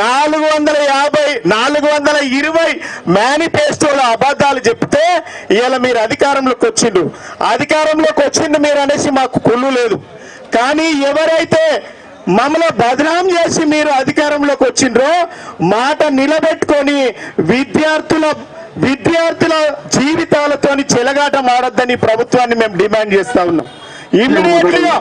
నాలుగు వందల యాభై నాలుగు వందల ఇరవై మేనిఫెస్టోలో అబద్ధాలు చెప్తే ఇవాళ మీరు అధికారంలోకి వచ్చిండ్రు. అధికారంలోకి వచ్చిండు మీరు అనేసి మాకు కుళ్ళు లేదు. కానీ ఎవరైతే మమ్మల్ని బదనాం చేసి మీరు అధికారంలోకి వచ్చిండ్రో మాట నిలబెట్టుకొని విద్యార్థుల విద్యార్థుల జీవితాలతోని చెలగాట మారొద్దని ప్రభుత్వాన్ని మేము డిమాండ్ చేస్తా ఉన్నాం. ఇమ్మీడియట్లీగా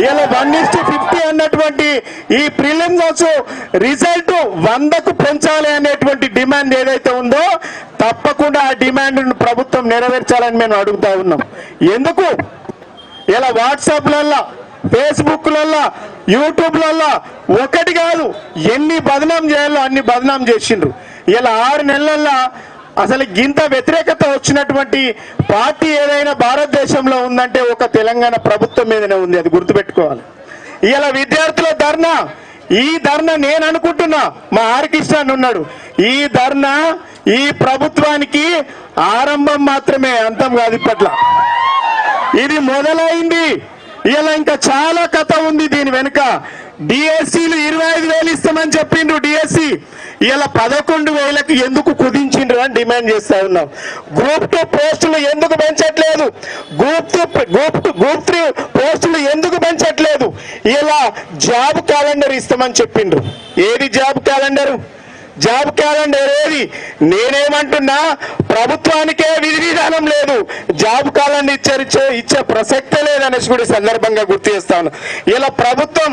ఇలా వన్ ఇస్ ఫిఫ్టీ అన్నటువంటి ఈ ప్రిలిమ్స్ రిజల్ట్ వందకు పెంచాలి అనేటువంటి డిమాండ్ ఏదైతే ఉందో తప్పకుండా ఆ డిమాండ్ ప్రభుత్వం నెరవేర్చాలని మేము అడుగుతా ఉన్నాం. ఎందుకు? ఇలా వాట్సాప్లల్లో ఫేస్బుక్లల్లో యూట్యూబ్లల్లో ఒకటి కాదు ఎన్ని బదనాం చేయాలో అన్ని బదనాం చేసిండ్రు. ఇలా ఆరు నెలల్లో అసలు గింత వ్యతిరేకత వచ్చినటువంటి పార్టీ ఏదైనా భారతదేశంలో ఉందంటే ఒక తెలంగాణ ప్రభుత్వం మీదనే ఉంది అది గుర్తుపెట్టుకోవాలి. ఇలా విద్యార్థుల ధర్నా ఈ ధర్నా నేను అనుకుంటున్నా మా ఆర్కిష్ణ ఉన్నాడు. ఈ ధర్నా ఈ ప్రభుత్వానికి ఆరంభం మాత్రమే అంతం కాదు ఇప్పట్ల. ఇది మొదలైంది. ఇలా ఇంకా చాలా కథ ఉంది దీని వెనుక. డిఎస్సీలు ఇరవై వేలు ఇస్తామని చెప్పిండ్రు డిఎస్సి ఇలా పదకొండు వేలకు ఎందుకు కుదించిండ్రు అని డిమాండ్ చేస్తా ఉన్నాం. గ్రూప్ టూ పోస్టులు ఎందుకు పెంచట్లేదు? Group two group two group three పోస్టులు ఎందుకు పెంచట్లేదు? ఇలా జాబ్ క్యాలెండర్ ఇస్తామని చెప్పిండ్రు. ఏది జాబ్ క్యాలెండర్? జాబ్ క్యాలెండర్ ఏది? నేనేమంటున్నా ప్రభుత్వానికే విధి విధానం లేదు. జాబ్ క్యాలెండర్ ఇచ్చారు ఇచ్చే ఇచ్చే ప్రసక్తే లేదనేసి కూడా ఈ సందర్భంగా గుర్తు చేస్తాను ఇలా ప్రభుత్వం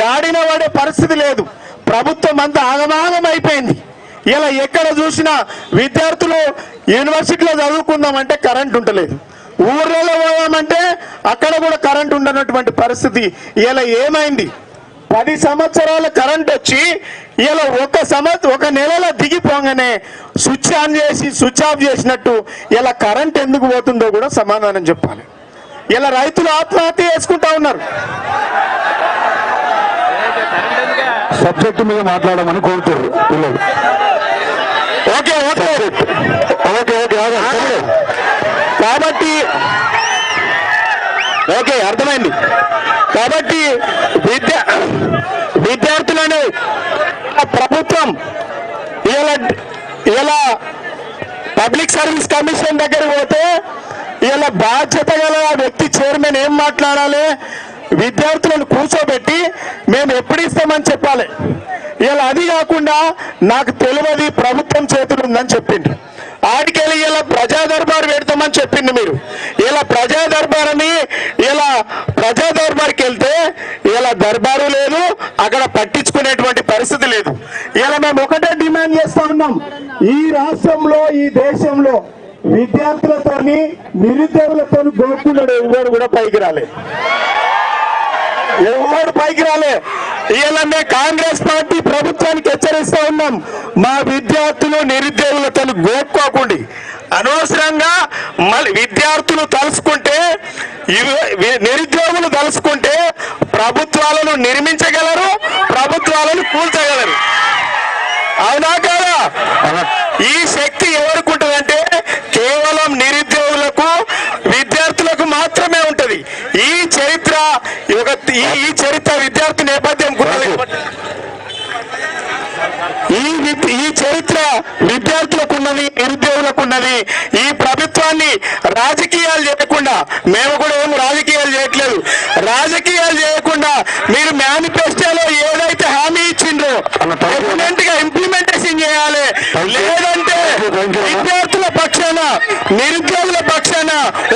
గాడిన పడే పరిస్థితి లేదు. ప్రభుత్వం అంతా ఆగమాగం అయిపోయింది. ఇలా ఎక్కడ చూసినా విద్యార్థులు యూనివర్సిటీలో చదువుకుందామంటే కరెంట్ ఉండలేదు. ఊర్లలో పోదామంటే అక్కడ కూడా కరెంట్ ఉండనటువంటి పరిస్థితి. ఇలా ఏమైంది? పది సంవత్సరాల కరెంట్ వచ్చి ఇలా ఒక సంవత్సరం ఒక నెలలో దిగిపోగానే స్విచ్ ఆన్ చేసి స్విచ్ ఆఫ్ చేసినట్టు ఇలా కరెంట్ ఎందుకు పోతుందో కూడా సమాధానం చెప్పాలి. ఇలా రైతులు ఆత్మహత్య చేసుకుంటా ఉన్నారు. సబ్జెక్టు మీద మాట్లాడమని కోరుతారు పిల్లలు ఓకే ఓకే. Okay okay. కాబట్టి ఓకే అర్థమైంది. కాబట్టి విద్య విద్యార్థులను ప్రభుత్వం ఇలా ఇలా పబ్లిక్ సర్వీస్ కమిషన్ దగ్గర పోతే ఇలా బాధ్యత గల వ్యక్తి చైర్మన్ ఏం మాట్లాడాలి? విద్యార్థులను కూర్చోబెట్టి మేము ఎప్పుడు ఇస్తామని చెప్పాలి. ఇలా అది కాకుండా నాకు తెలియదు ప్రభుత్వం చేతులు ఉందని చెప్పిండు. ఆడికెళ్ళి ఇలా ప్రజా దర్బార్ పెడతామని చెప్పిండు మీరు. ఇలా ప్రజా దర్బార్ అని ఇలా ప్రజా దర్బార్కి వెళ్తే ఇలా దర్బారు లేదు అక్కడ పట్టించుకునేటువంటి పరిస్థితి లేదు ఇలా మేము ఒకటే డిమాండ్ చేస్తా ఉన్నాం. ఈ రాష్ట్రంలో ఈ దేశంలో విద్యార్థులతోని నిరుద్యోగులతో గోకున్నాడు ఎవరు కూడా పైకి రాలే. ఎవరు పైకి రాలే. ఇలానే కాంగ్రెస్ పార్టీ ప్రభుత్వానికి హెచ్చరిస్తా ఉన్నాం. మా విద్యార్థులు నిరుద్యోగులతో గోక్కోకండి. అనవసరంగా మళ్ళీ విద్యార్థులు తలుసుకుంటే నిరుద్యోగులు తలుసుకుంటే ప్రభుత్వాలను నిర్మించగలరు ప్రభుత్వాలను కూల్చగలరు. అవునా కాదా? ఈ శక్తి ఎవరికి ఉంటుందంటే కేవలం నిరుద్యోగులకు విద్యార్థులకు మాత్రమే ఉంటది. ఈ చరిత్ర ఈ చరిత్ర విద్యార్థి నేపథ్యం గుర్తు ఈ ఈ చరిత్ర విద్యార్థులకు ఉన్నది నిరుద్యోగులకు ఉన్నది ఈ ప్రభుత్వాన్ని రాజకీయాలు చేయకుండా మేము కూడా ఏం రాజకీయాలు చేయట్లేదు. రాజకీయాలు చేయ మీరు మేనిఫెస్టోలో ఏదైతే హామీ ఇచ్చిండ్రో డెఫినెట్గా ఇంప్లిమెంటేషన్ చేయాలి లేదంటే విద్యార్థుల పక్షాన నిరుద్యోగుల పక్షాన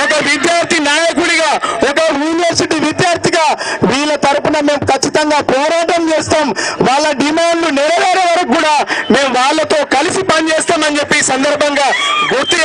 ఒక విద్యార్థి నాయకుడిగా ఒక యూనివర్సిటీ విద్యార్థిగా వీళ్ళ తరపున మేము ఖచ్చితంగా పోరాటం చేస్తాం వాళ్ళ డిమాండ్లు నెరవేరే వరకు కూడా మేము వాళ్ళతో కలిసి పనిచేస్తామని చెప్పి ఈ సందర్భంగా గుర్తు.